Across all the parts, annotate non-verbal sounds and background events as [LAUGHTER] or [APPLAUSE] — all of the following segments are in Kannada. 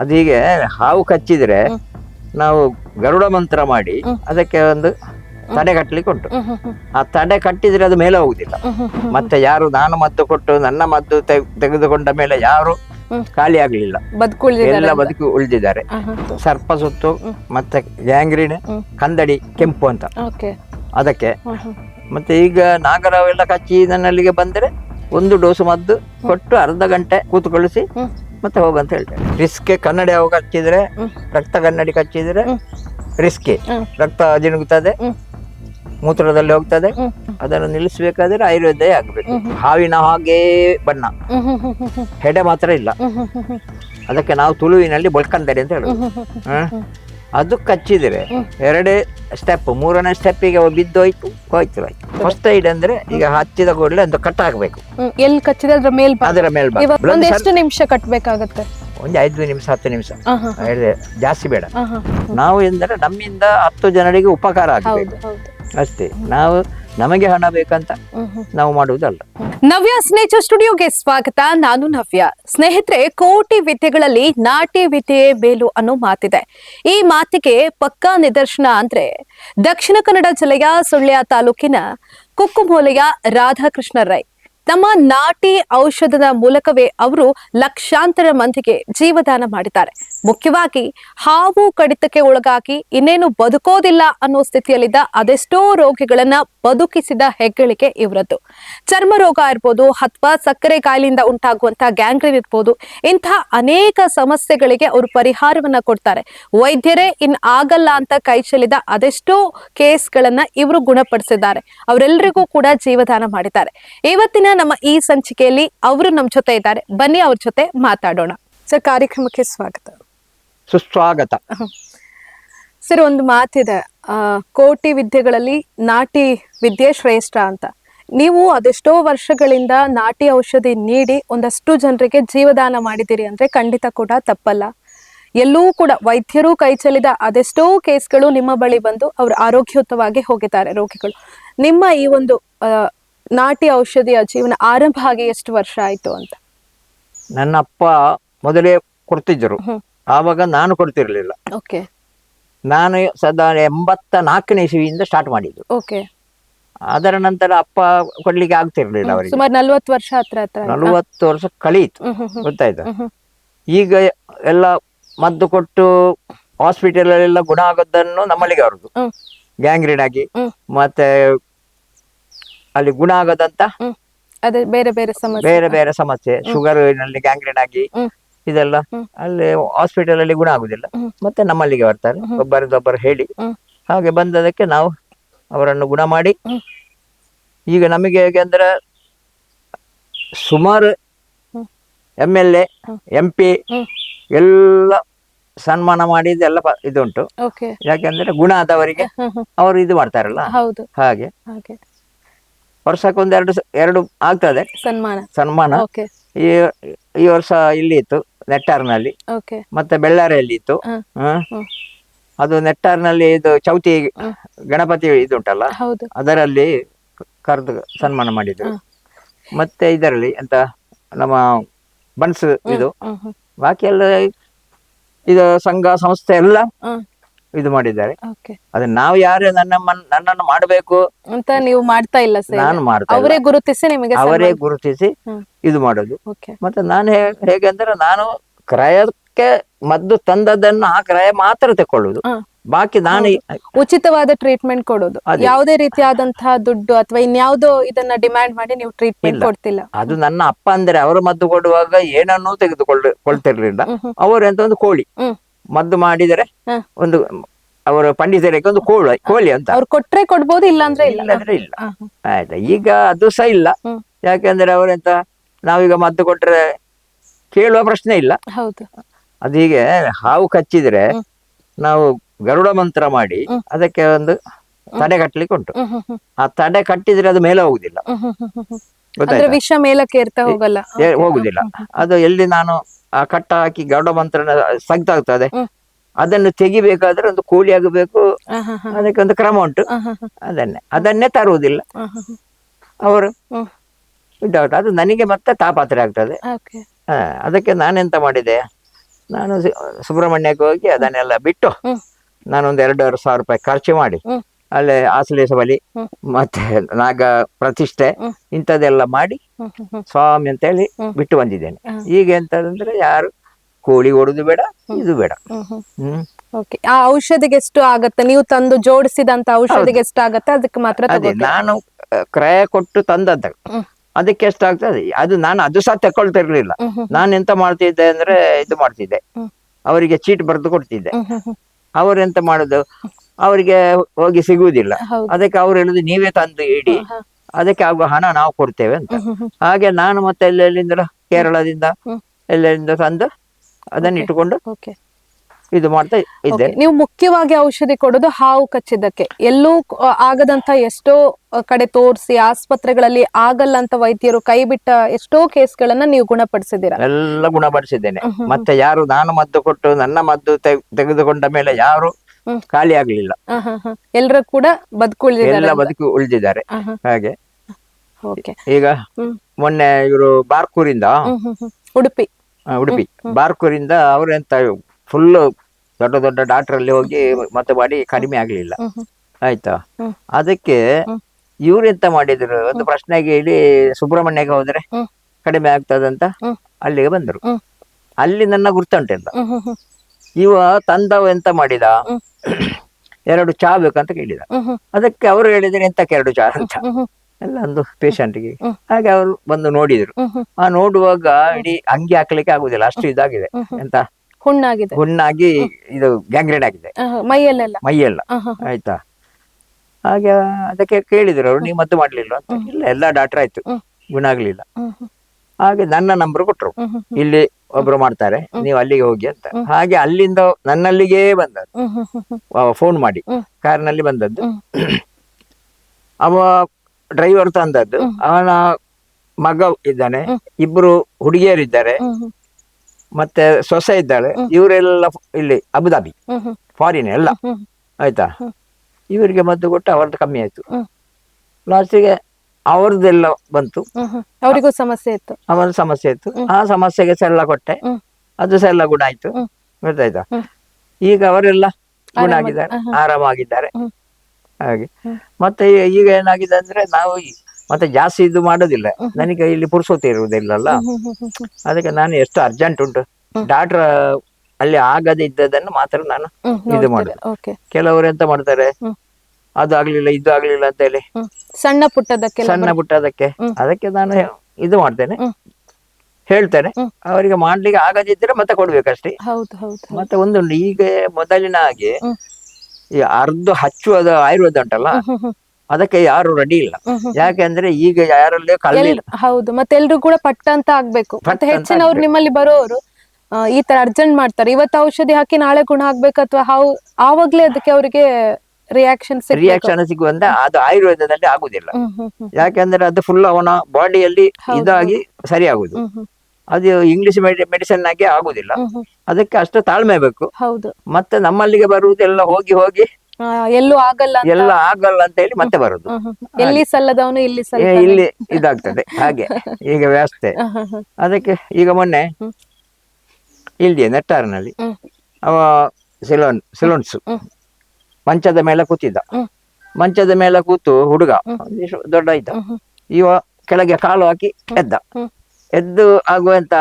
ಅದು ಹೀಗೆ ಹಾವು ಕಚ್ಚಿದ್ರೆ ನಾವು ಗರುಡ ಮಂತ್ರ ಮಾಡಿ ಅದಕ್ಕೆ ಒಂದು ತಡೆ ಕಟ್ಟಲಿಕ್ಕೆ ಉಂಟು. ಆ ತಡೆ ಕಟ್ಟಿದ್ರೆ ಅದು ಮೇಲೆ ಹೋಗುದಿಲ್ಲ. ಮತ್ತೆ ಯಾರು ನಾನು ಮದ್ದು ಕೊಟ್ಟು ನನ್ನ ಮದ್ದು ತೆಗ್- ತೆಗೆದುಕೊಂಡ ಮೇಲೆ ಯಾರು. ಖಾಲಿ ಆಗ್ಲಿಲ್ಲ. ಎಲ್ಲ ಬದುಕು ಉಳಿದಿದ್ದಾರೆ. ಸರ್ಪ ಸುತ್ತು ಮತ್ತೆ ಗ್ಯಾಂಗ್ರೀನ್ ಕಂದಡಿ ಕೆಂಪು ಅಂತ. ಅದಕ್ಕೆ ಮತ್ತೆ ಈಗ ನಾಗರಾವೆಲ್ಲ ಕಚ್ಚಿ ನನ್ನಲ್ಲಿಗೆ ಬಂದ್ರೆ ಒಂದು ಡೋಸು ಮದ್ದು ಕೊಟ್ಟು ಅರ್ಧ ಗಂಟೆ ಕೂತ್ಕೊಳಿಸಿ. ಮತ್ತೆ ಹೋಗಂತ ಹೇಳ್ತಾರೆ. ರಿಸ್ಕೆ ಕನ್ನಡಿ ಅವು ಹಚ್ಚಿದ್ರೆ ರಕ್ತ ಕನ್ನಡಿ ಕಚ್ಚಿದ್ರೆ ಹ್ಮ್. ರಿಸ್ಕೆ ರಕ್ತ ಜಿನುಗುತ್ತದೆ ಮೂತ್ರದಲ್ಲಿ ಹೋಗ್ತದೆ ಅದನ್ನು ನಿಲ್ಲಿಸಬೇಕಾದ್ರೆ ಆಯುರ್ವೇದ ಆಗಬೇಕು. ಹಾವಿನ ಹಾಗೆ ಬಣ್ಣ. ಹೆಡೆ ಮಾತ್ರ ಇಲ್ಲ. ಅದಕ್ಕೆ ನಾವು ತುಳುವಿನಲ್ಲಿ ಬಳ್ಕಂದರಿ ಅಂತ ಹೇಳುದು. ಅದು ಕಚ್ಚಿದ್ರೆ ಎರಡೇ ಸ್ಟೆಪ್ ಮೂರನೇ ಸ್ಟೆಪ್ಪಿಗೆ ಬಿದ್ದು ಹೋಯ್ತು ಹೋಯ್ತು. ಫಸ್ಟ್ ಏಡ್ ಅಂದ್ರೆ ಈಗ ಹಚ್ಚಿದ ಕೂಡಲೇ ಅದು ಕಟ್ ಆಗ್ಬೇಕು. ಎಲ್ಲಿ ಕಚ್ಚಿದೆ ಅದ್ರ ಮೇಲ್ ಅದರ ಮೇಲ್ಭಾಗ ಎಷ್ಟು ನಿಮಿಷ ಕಟ್ಟಬೇಕಾಗುತ್ತೆ ಒಂದು ಐದು ನಿಮಿಷ ಹತ್ತು ನಿಮಿಷ. ಹೇಳಿದೆ, ಜಾಸ್ತಿ ಬೇಡ. ನಾವು ಎಂದರೆ ನಮ್ಮಿಂದ ಹತ್ತು ಜನರಿಗೆ ಉಪಕಾರ ಆಗ್ತದೆ ಅಷ್ಟೇ. ನಾವು ನಮಗೆ ಹಣ ಬೇಕಂತ ನಾವು ಮಾಡುವುದಲ್ಲ. ನವ್ಯ ಸ್ನೇಚರ್ ಸ್ಟುಡಿಯೋಗೆ ಸ್ವಾಗತ. ನಾನು ನವ್ಯ. ಸ್ನೇಹಿತರೆ ಕೋಟಿ ವಿದ್ಯೆಗಳಲ್ಲಿ ನಾಟಿ ವಿದ್ಯೆ ಬೇಲು ಅನ್ನೋ ಮಾತಿದೆ. ಈ ಮಾತಿಗೆ ಪಕ್ಕಾ ನಿದರ್ಶನ ಅಂದ್ರೆ ದಕ್ಷಿಣ ಕನ್ನಡ ಜಿಲ್ಲೆಯ ಸುಳ್ಯ ತಾಲೂಕಿನ ಕುಕ್ಕುಮೂಲೆಯ ರಾಧಾಕೃಷ್ಣ ರೈ. ತಮ್ಮ ನಾಟಿ ಔಷಧದ ಮೂಲಕವೇ ಅವರು ಲಕ್ಷಾಂತರ ಮಂದಿಗೆ ಜೀವದಾನ ಮಾಡಿದ್ದಾರೆ. ಮುಖ್ಯವಾಗಿ ಹಾವು ಕಡಿತಕ್ಕೆ ಒಳಗಾಗಿ ಇನ್ನೇನು ಬದುಕೋದಿಲ್ಲ ಅನ್ನೋ ಸ್ಥಿತಿಯಲ್ಲಿದ್ದ ಅದೆಷ್ಟೋ ರೋಗಿಗಳನ್ನ ಬದುಕಿಸಿದ ಹೆಗ್ಗಳಿಕೆ ಇವರದ್ದು. ಚರ್ಮ ರೋಗ ಇರ್ಬೋದು ಅಥವಾ ಸಕ್ಕರೆ ಕಾಯಿಲೆಯಿಂದ ಉಂಟಾಗುವಂತಹ ಗ್ಯಾಂಗ್ರೀನ್ ಇರ್ಬೋದು ಇಂತಹ ಅನೇಕ ಸಮಸ್ಯೆಗಳಿಗೆ ಅವರು ಪರಿಹಾರವನ್ನ ಕೊಡ್ತಾರೆ. ವೈದ್ಯರೇ ಇನ್ ಆಗಲ್ಲ ಅಂತ ಕೈ ಚೆಲ್ಲಿದ ಅದೆಷ್ಟೋ ಕೇಸ್ಗಳನ್ನ ಇವರು ಗುಣಪಡಿಸಿದ್ದಾರೆ. ಅವರೆಲ್ಲರಿಗೂ ಕೂಡ ಜೀವದಾನ ಮಾಡಿದ್ದಾರೆ. ಇವತ್ತಿನ ನಮ್ಮ ಈ ಸಂಚಿಕೆಯಲ್ಲಿ ಅವರು ನಮ್ಮ ಜೊತೆ ಇದ್ದಾರೆ. ಬನ್ನಿ ಅವ್ರ ಜೊತೆ ಮಾತಾಡೋಣ. ಸರ್, ಕಾರ್ಯಕ್ರಮಕ್ಕೆ ಸ್ವಾಗತ. ಸುಸ್ವಾಗತ. ಸರ್ ಒಂದು ಮಾತಿದೆ. ಕೋಟಿ ವಿದ್ಯೆಗಳಲ್ಲಿ ನಾಟಿ ವಿದ್ಯೆ ಶ್ರೇಷ್ಠ ಅಂತ. ನೀವು ಅದೆಷ್ಟೋ ವರ್ಷಗಳಿಂದ ನಾಟಿ ಔಷಧಿ ನೀಡಿ ಒಂದಷ್ಟು ಜನರಿಗೆ ಜೀವದಾನ ಮಾಡಿದ್ದೀರಿ ಅಂದ್ರೆ ಖಂಡಿತ ಕೂಡ ತಪ್ಪಲ್ಲ. ಎಲ್ಲೂ ಕೂಡ ವೈದ್ಯರು ಕೈ ಚೆಲ್ಲಿದ ಅದೆಷ್ಟೋ ಕೇಸ್ಗಳು ನಿಮ್ಮ ಬಳಿ ಬಂದು ಅವರು ಆರೋಗ್ಯಯುತವಾಗಿ ಹೋಗಿದ್ದಾರೆ ರೋಗಿಗಳು. ನಿಮ್ಮ ಈ ಒಂದು ನಾಟಿ ಔಷಧಿಯ ಜೀವನ ಆರಂಭ ಆಗಿ ಎಷ್ಟು ವರ್ಷ ಆಯಿತು ಅಂತ? ನನ್ನಪ್ಪ ಮೊದಲೇ ಕೊಡ್ತಿದ್ರು. ಆವಾಗ ನಾನು ಕೊಡ್ತಿರ್ಲಿಲ್ಲ. ಓಕೆ ನಾನು ಸದಾ ಎಂಬತ್ತ ನಾಲ್ಕನೇ ಇಸವಿಯಿಂದ ಸ್ಟಾರ್ಟ್ ಮಾಡಿದ್ದು. ಓಕೆ ಅದರ ನಂತರ ಅಪ್ಪ ಕೊಡ್ಲಿಕ್ಕೆ ಆಗ್ತಿರ್ಲಿಲ್ಲ ಅವರಿಗೆ. ಸುಮಾರು ನಲ್ವತ್ತು ವರ್ಷ ಹತ್ರ ಹತ್ರ? ನಲವತ್ತು ವರ್ಷ ಕಳೀತು. ಗೊತ್ತಾಯ್ತಾ? ಈಗ ಎಲ್ಲ ಮದ್ದು ಕೊಟ್ಟು ಹಾಸ್ಪಿಟಲ್ ಎಲ್ಲ ಗುಣ ಆಗೋದನ್ನು ನಮ್ಮಲ್ಲಿಗೆ ಅವ್ರದ್ದು. ಗ್ಯಾಂಗ್ರೀನ್ ಆಗಿ ಮತ್ತೆ ಅಲ್ಲಿ ಗುಣ ಆಗೋದಂತ ಅದೇ ಬೇರೆ ಬೇರೆ ಸಮಸ್ಯೆ. ಬೇರೆ ಬೇರೆ ಸಮಸ್ಯೆ. ಶುಗರ್ನಲ್ಲಿ ಗ್ಯಾಂಗ್ರೀನ್ ಆಗಿ. ಇದೆಲ್ಲ. ಅಲ್ಲಿ ಹಾಸ್ಪಿಟಲ್ ಅಲ್ಲಿ ಗುಣ ಆಗುದಿಲ್ಲ. ಮತ್ತೆ ನಮ್ಮಲ್ಲಿಗೆ ಬರ್ತಾರೆ. ಒಬ್ಬರದೊಬ್ಬರು ಹೇಳಿ. ಹಾಗೆ ಬಂದದಕ್ಕೆ ನಾವು ಅವರನ್ನು ಗುಣ ಮಾಡಿ. ಈಗ ನಮಗೆ ಹೇಗೆ ಅಂದ್ರೆ ಸುಮಾರು. M L A M P ಎಲ್ಲ ಸನ್ಮಾನ ಮಾಡಿದ್ದೆಲ್ಲ ಎಲ್ಲ ಇದುಂಟು. ಯಾಕೆಂದ್ರೆ ಗುಣ ಆದವರಿಗೆ ಅವರು ಇದು ಮಾಡ್ತಾರಲ್ಲ? ಹೌದು. ಹಾಗೆ. ವರ್ಷಕ್ಕೊಂದೆರಡು ವರ್ಷಕ್ಕೊಂದು ಎರಡು ಎರಡು ಆಗ್ತದೆ. ಸನ್ಮಾನ. ಸನ್ಮಾನ. ಈ ಈ ವರ್ಷ ಇಲ್ಲಿ ಇತ್ತು. ನೆಟ್ಟಾರ್ನಲ್ಲಿ. ಮತ್ತೆ ಬೆಳ್ಳಾರಿಯಲ್ಲಿ ಇತ್ತು. ಅದು ನೆಟ್ಟಾರ್ನಲ್ಲಿ ಇದು ಚೌತಿ ಗಣಪತಿ ಇದುಂಟಲ್ಲ? ಉಂಟಲ್ಲ ಅದರಲ್ಲಿ ಕರೆದು ಸನ್ಮಾನ ಮಾಡಿದ್ರು. ಮತ್ತೆ ಇದರಲ್ಲಿ ಎಂತ ನಮ್ಮ ಬನ್ಸ್ ಇದು. ಬಾಕಿ ಎಲ್ಲ ಇದು ಸಂಘ ಸಂಸ್ಥೆ ಎಲ್ಲ ಇದು ಮಾಡಿದ್ದಾರೆ. ಅದನ್ನ ನಾವು ಯಾರು ನನ್ನ ನನ್ನನ್ನು ಮಾಡಬೇಕು? ಅಂತ ನೀವು ಮಾಡ್ತಾ ಇಲ್ಲ ಸರ್ ನಾನು ಮಾಡ್ತಾ ಇಲ್ಲ. ಅವರೇ ಗುರುತಿಸಿ ನಿಮಗೆ ಅವರೇ ಗುರುತಿಸಿ ಹ್ಮ್. ಇದು ಮಾಡೋದು. ಮತ್ತೆ ನಾನು ಹೇ- ಹೇಗೆ ಅಂದ್ರೆ ನಾನು ಕ್ರಯಕ್ಕೆ ಮದ್ದು ತಂದದ್ದನ್ನು ಆ ಕ್ರಯ ಮಾತ್ರ ತಕೊಳ್ಳುದು. ಬಾಕಿ ನಾನು ಉಚಿತವಾದ ಟ್ರೀಟ್ಮೆಂಟ್ ಕೊಡೋದು. ಅದೇ. ಯಾವುದೇ ರೀತಿಯಾದಂತಹ ದುಡ್ಡು ಅಥವಾ ಇನ್ಯಾವುದೋ ಇದನ್ನ ಡಿಮ್ಯಾಂಡ್ ಮಾಡಿ ನೀವು ಟ್ರೀಟ್ಮೆಂಟ್ ಇಲ್ಲ. ಕೊಡ್ತಿಲ್ಲ. ಅದು ನನ್ನ ಅಪ್ಪ ಅಂದ್ರೆ ಅವರು ಮದ್ದು ಕೊಡುವಾಗ ಏನನ್ನೂ ತೆಗೆದುಕೊಳ್ಳ ಕೊಳ್ತಿರ್ಲಿಲ್ಲ. ಹ್ಮ್ ಹ್ಮ್. ಅವರು ಎಂತ ಒಂದು ಕೋಳಿ. ಹ್ಮ್. ಮದ್ದು ಮಾಡಿದರೆ ಒಂದು ಅವರ ಪಂಡಿತರಿಗೆ ಒಂದು ಕೋಳಿ ಕೋಳಿ ಅಂತ. ಅವ್ರು ಕೊಟ್ರೆ ಕೊಡ್ಬೋದು ಇಲ್ಲ. ಅಂದ್ರೆ ಇಲ್ಲ. ಇಲ್ಲದ್ರೆ ಇಲ್ಲ. ಆಯ್ತಾ. ಈಗ ಅದು ಸಹ ಇಲ್ಲ. ಯಾಕೆಂದ್ರೆ ಅವರೆಂತ ನಾವೀಗ ಮದ್ದು ಕೊಟ್ರೆ ಕೇಳುವ ಪ್ರಶ್ನೆ ಇಲ್ಲ. ಹೌದು. ಅದು ಹೀಗೆ ಹಾವು ಕಚ್ಚಿದ್ರೆ ನಾವು ಗರುಡ ಮಂತ್ರ ಮಾಡಿ ಅದಕ್ಕೆ ಒಂದು ತಡೆ ಕಟ್ಟಲಿಕ್ಕೆ ಉಂಟು. ಆ ತಡೆ ಕಟ್ಟಿದ್ರೆ ಅದು ಮೇಲೆ ಹೋಗುದಿಲ್ಲ. ಅಂದ್ರೆ ವಿಷ ಮೇಲಕ್ಕೆ ಇರ್ತಾ ಹೋಗಲ್ಲ ಏ, ಹೋಗುದಿಲ್ಲ ಅದು ಎಲ್ಲಿ ನಾನು ಆ ಕಟ್ಟ ಹಾಕಿ ಗರುಡ ಮಂತ್ರನ ಸಗ್ತಾಗ್ತದೆ. ಅದನ್ನು ತೆಗಿಬೇಕಾದ್ರೆ ಒಂದು ಕೋಳಿ ಆಗಬೇಕು ಹಾ. ಅದಕ್ಕೆ ಒಂದು ಕ್ರಮ ಉಂಟು ಹಾ. ಅದನ್ನೇ ಅದನ್ನೇ ತರುವುದಿಲ್ಲ ಹಾ. ಅವರು ಹ್ಮ್. ಅದು ನನಗೆ ಮತ್ತೆ ತಾಪಾತ್ರೆ ಆಗ್ತದೆ Okay. ಆ, ಅದಕ್ಕೆ ನಾನೆಂತ ಮಾಡಿದೆ ನಾನು ಸಿ- ಸುಬ್ರಹ್ಮಣ್ಯಕ್ಕೆ ಹೋಗಿ ಅದನ್ನೆಲ್ಲ ಬಿಟ್ಟು ಹ್ಮ್. ನಾನೊಂದು ಎರಡೂವರೆ ಸಾವಿರ ರೂಪಾಯಿ ಖರ್ಚು ಮಾಡಿ ಹ್ಮ್. ಅಲ್ಲೇ ಆಸಲೇಶ ಬಲಿ ಮತ್ತೆ ನಾಗ ಪ್ರತಿಷ್ಠೆ. ಇಂಥದ್ದೆಲ್ಲ ಮಾಡಿ ಸ್ವಾಮಿ ಅಂತ ಹೇಳಿ ಬಿಟ್ಟು ಬಂದಿದ್ದೇನೆ. ಈಗ ಎಂತಂದ್ರೆ ಯಾರು ಕೋಳಿ ಹೊಡೆದು ಬೇಡ ಇದು ಬೇಡ. ಹ್ಮ್ ಓಕೆ ಆ ಔಷಧಿಗೆ ಎಷ್ಟು ಆಗತ್ತೆ? ನೀವು ತಂದು ಜೋಡಿಸಿದಂತ ಔಷಧಿಗೆ ಎಷ್ಟು ಆಗತ್ತೆ? ಅದಕ್ಕೆ ಮಾತ್ರ ಅದೇ? ನಾನು ಕ್ರಯ ಕೊಟ್ಟು ತಂದದ್ದ ಅದಕ್ಕೆ ಅದಕ್ಕೆ ಎಷ್ಟಾಗ್ತದೆ? ಅದು ನಾನು ಅದು ಸಹ ತಕೊಳ್ತಿರ್ಲಿಲ್ಲ ನಾನು ಎಂತ ಮಾಡ್ತಿದ್ದೆ ಅಂದ್ರೆ ಇದು ಮಾಡ್ತಿದ್ದೆ. ಅವರಿಗೆ ಚೀಟ್ ಬರೆದು ಕೊಡ್ತಿದ್ದೆ. ಅವರೆಂತ ಮಾಡುದು? ಅವರಿಗೆ ಹೋಗಿ ಸಿಗುವುದಿಲ್ಲ. ಅದಕ್ಕೆ ಅವ್ರು ಹೇಳುದು ನೀವೇ ತಂದು ಇಡಿ. ಅದಕ್ಕೆ ಆಗುವ ಹಣ ನಾವು ಕೊಡ್ತೇವೆ ಅಂತ. ಹಾಗೆ ನಾನು ಮತ್ತೆ ಎಲ್ಲೆಲ್ಲಿಂದ ಕೇರಳದಿಂದ. ಎಲ್ಲೆಲ್ಲಿಂದ ತಂದು ಅದನ್ನ. ಇಟ್ಟುಕೊಂಡು ಇದು ಮಾಡ್ತಾ ಇದ್ದೆ ನೀವು ಮುಖ್ಯವಾಗಿ ಔಷಧಿ ಕೊಡೋದು ಹಾವು ಕಚ್ಚಿದ್ದಕ್ಕೆ. ಎಲ್ಲೂ ಆಗದಂತ ಎಷ್ಟೋ ಕಡೆ ತೋರಿಸಿ ಆಸ್ಪತ್ರೆಗಳಲ್ಲಿ ಆಗಲ್ಲ ಅಂತ ವೈದ್ಯರು ಕೈ ಬಿಟ್ಟ ಎಷ್ಟೋ ಕೇಸ್ಗಳನ್ನ ನೀವು ಗುಣಪಡಿಸಿದ್ದೀರಾ? ಎಲ್ಲ ಗುಣಪಡಿಸಿದ್ದೇನೆ. ಮತ್ತೆ ಯಾರು ನಾನು ಮದ್ದು ಕೊಟ್ಟು ನನ್ನ ಮದ್ದು ತೆಗ್- ತೆಗೆದುಕೊಂಡ ಮೇಲೆ ಯಾರು. ಖಾಲಿ ಆಗ್ಲಿಲ್ಲ. ಎಲ್ಲರೂ ಕೂಡ ಬದುಕುಳಿದಿದ್ದಾರೆ ಬದುಕಿ ಉಳಿದಿದ್ದಾರೆ. ಹಾಗೆ. ಈಗ ಮೊನ್ನೆ ಇವರು ಬಾರ್ಕೂರಿಂದ ಉಡುಪಿ. ಉಡುಪಿ. ಬಾರ್ಕೂರಿಂದ ಅವ್ರು ಎಂತ ಫುಲ್ ದೊಡ್ಡ ದೊಡ್ಡ ಡಾಕ್ಟರ್ ಅಲ್ಲಿ ಹೋಗಿ ಮತ್ತೆ ಮಾಡಿ ಕಡಿಮೆ ಆಗ್ಲಿಲ್ಲ. ಆಯ್ತಾ? ಅದಕ್ಕೆ ಇವ್ರೆಂತ ಇವ್ರು ಎಂತ ಮಾಡಿದ್ರು? ಒಂದು ಪ್ರಶ್ನೆ ಹೇಳಿ ಸುಬ್ರಹ್ಮಣ್ಯಗೆ ಹೋದ್ರೆ ಕಡಿಮೆ ಆಗ್ತದಂತ. ಅಲ್ಲಿಗೆ ಬಂದರು. ಅಲ್ಲಿ ನನ್ನ ಗುರ್ತುಂಟಿಲ್ಲ ಇವ ತಂದವ ಎಂತ ಮಾಡಿದ? ಎರಡು ಚಾ ಬೇಕಂತ ಕೇಳಿದ. ಅದಕ್ಕೆ ಅವರು ಹೇಳಿದ್ರೆ ಎಂತಕ್ಕೆ ಎರಡು ಚಾ ಅಂತ? ಎಲ್ಲ ಒಂದು ಪೇಷಂಟ್ಗೆ. ಹಾಗೆ ಅವರು ಬಂದು ನೋಡಿದ್ರು. ಆ ನೋಡುವಾಗ ಇಡೀ ಅಂಗಿ ಹಾಕ್ಲಿಕ್ಕೆ ಆಗುದಿಲ್ಲ ಅಷ್ಟು ಇದಾಗಿದೆ. ಎಂತ? ಹುಣ್ಣಾಗಿದೆ. ಹುಣ್ಣಾಗಿ ಇದು ಗ್ಯಾಂಗ್ರೇಡ್ ಆಗಿದೆ. ಮೈಯಲ್ಲ ಮೈಯಲ್ಲೆಲ್ಲ. ಮೈಯೆಲ್ಲ. ಆಯ್ತಾ? ಹಾಗೆ ಅದಕ್ಕೆ ಕೇಳಿದ್ರು ಅವರು ನೀವು ಮದ್ದು ಮಾಡ್ಲಿಲ್ಲ ಅಂತ. ಇಲ್ಲ ಎಲ್ಲ ಡಾಕ್ಟರ್ ಆಯ್ತು. ಗುಣ ಆಗ್ಲಿಲ್ಲ. ಹಾಗೆ ನನ್ನ ನಂಬರ್ ಕೊಟ್ರು. ಇಲ್ಲಿ ಒಬ್ರು ಮಾಡ್ತಾರೆ. ನೀವು ಅಲ್ಲಿಗೆ ಹೋಗಿ ಅಂತ. ಹಾಗೆ ಅಲ್ಲಿಂದ ನನ್ನಲ್ಲಿಗೆ ಬಂದದ್ದು. ಫೋನ್ ಮಾಡಿ ಕಾರಿನಲ್ಲಿ ಬಂದದ್ದು. [CLEARS THROAT] ಅವ ಡ್ರೈವರ್ ತಂದದ್ದು. ಅವನ ಮಗ ಇದ್ದಾನೆ. ಇಬ್ರು ಹುಡುಗಿಯರಿದ್ದಾರೆ. ಮತ್ತೆ ಸೊಸೆ ಇದ್ದಾಳೆ ಇವರೆಲ್ಲ ಇಲ್ಲಿ ಅಬುದಾಬಿ ಫಾರಿನ್ ಎಲ್ಲ ಆಯ್ತಾ? ಇವರಿಗೆ ಮದ್ದು ಕೊಟ್ಟು ಅವ್ರದ್ದು ಕಮ್ಮಿ ಆಯ್ತು. ಲಾಸ್ಟಿಗೆ ಅವ್ರದ್ದೆಲ್ಲ ಬಂತು. ಅವರಿಗೂ ಸಮಸ್ಯೆ ಇತ್ತು. ಅವರ ಸಮಸ್ಯೆ ಇತ್ತು. ಆ ಸಮಸ್ಯೆಗೆ ಸೆಲ್ಲ ಕೊಟ್ಟೆ. ಅದು ಸೆಲ್ಲ ಗುಣ ಆಯ್ತು. ಗೊತ್ತಾಯ್ತಾ? ಈಗ ಅವರೆಲ್ಲ ಗುಣ ಆಗಿದ್ದಾರೆ. ಆರಾಮಾಗಿದ್ದಾರೆ. ಹಾಗೆ. ಮತ್ತೆ ಈಗ ಏನಾಗಿದೆ ಅಂದ್ರೆ ನಾವು ಮತ್ತೆ ಜಾಸ್ತಿ ಇದು ಮಾಡೋದಿಲ್ಲ. ನನಗೆ ಇಲ್ಲಿ ಪುರ್ಸೋತಿ ಇರುವುದಿಲ್ಲಲ್ಲ. ಅದಕ್ಕೆ ನಾನು ಎಷ್ಟು ಅರ್ಜೆಂಟ್ ಉಂಟು. ಡಾಕ್ಟರ್ ಅಲ್ಲಿ ಆಗದೆ ಇದ್ದದನ್ನು ಮಾತ್ರ ನಾನು ಇದು ಮಾಡಿದೆ. ಕೆಲವರು ಎಂತ ಮಾಡ್ತಾರೆ? ಅದು ಆಗ್ಲಿಲ್ಲ ಇದು ಆಗ್ಲಿಲ್ಲ ಅಂತ ಹೇಳಿ ಸಣ್ಣ ಪುಟ್ಟದಕ್ಕೆ ಸಣ್ಣ ಪುಟ್ಟ ಪುಟ್ಟದಕ್ಕೆ. ಅದಕ್ಕೆ ನಾನು ಇದು ಮಾಡ್ತೇನೆ. ಹೇಳ್ತೇನೆ. ಅವರಿಗೆ ಮಾಡ್ಲಿಕ್ಕೆ ಆಗದಿದ್ರೆ ಮತ್ತೆ ಕೊಡ್ಬೇಕಷ್ಟೇ. ಹೌದು ಹೌದು. ಮತ್ತೆ ಒಂದು ಈಗ ಮೊದಲಿನ ಹಾಗೆ ಈ ಅರ್ಧ ಹಚ್ಚುವ ಆಯುರ್ವೇದ ಉಂಟಲ್ಲ ಅದಕ್ಕೆ ಯಾರು ರೆಡಿ ಇಲ್ಲ. ಯಾಕೆಂದ್ರೆ ಈಗ ಯಾರಲ್ಲೇ ಕಲ್ಲಿಲ್ಲ ಹೌದು ಮತ್ತೆ ಎಲ್ರು ಕೂಡ ಪಟ್ಟ ಅಂತ ಆಗ್ಬೇಕು. ಮತ್ತೆ ಹೆಚ್ಚಿನ ಹೆಚ್ಚಿನವ್ರು ನಿಮ್ಮಲ್ಲಿ ಬರೋರು ಈ ತರ ಅರ್ಜೆಂಟ್ ಮಾಡ್ತಾರೆ. ಇವತ್ತು ಔಷಧಿ ಹಾಕಿ ನಾಳೆ ಗುಣ ಆಗ್ಬೇಕು ಅಥವಾ ಆವಾಗ್ಲೇ ಅದಕ್ಕೆ ಅವರಿಗೆ ರಿಯಾಕ್ಷನ್ ರಿಯಾಕ್ಷನ್ ಸಿಗುವಂತ ಅದು ಆಯುರ್ವೇದದಲ್ಲಿ ಆಗುದಿಲ್ಲ. ಯಾಕೆಂದ್ರೆ ಅದು ಫುಲ್ ಅವನ ಬಾಡಿಯಲ್ಲಿ ಇದಾಗಿ ಸರಿ ಆಗುದು ಅದು ಇಂಗ್ಲಿಷ್ ಮೆಡಿಸಿನ್ ಆಗಿ ಆಗುದಿಲ್ಲ. ಅದಕ್ಕೆ ಅಷ್ಟು ತಾಳ್ಮೆ ಬೇಕು. ಮತ್ತೆ ನಮ್ಮಲ್ಲಿಗೆ ಬರುವುದೆಲ್ಲ ಹೋಗಿ ಹೋಗಿ ಎಲ್ಲೂ ಆಗಲ್ಲ ಅಂತ. ಎಲ್ಲ ಆಗಲ್ಲ ಅಂತ ಹೇಳಿ ಮತ್ತೆ ಬರುದು. ಎಲ್ಲಿ ಸಲ್ಲದವನು ಇಲ್ಲಿ ಇಲ್ಲಿ ಇದಾಗ್ತದೆ. ಹಾಗೆ. ಈಗ ವ್ಯವಸ್ಥೆ. ಅದಕ್ಕೆ ಈಗ ಮೊನ್ನೆ. ಇಲ್ಲಿ ನೆಟ್ಟಾರ್ನಲ್ಲಿ. ಅವ ಸಿಲೋನ್ ಸಿಲೋನ್ಸ್. ಮಂಚದ ಮೇಲೆ ಕೂತಿದ್ದ. ಮಂಚದ ಮೇಲೆ ಕೂತು ಹುಡುಗ. ದೊಡ್ಡ ಇದ್ದ. ಇವ ಕೆಳಗೆ ಕಾಲು ಹಾಕಿ ಎದ್ದ. ಎದ್ದು ಆಗುವಂತ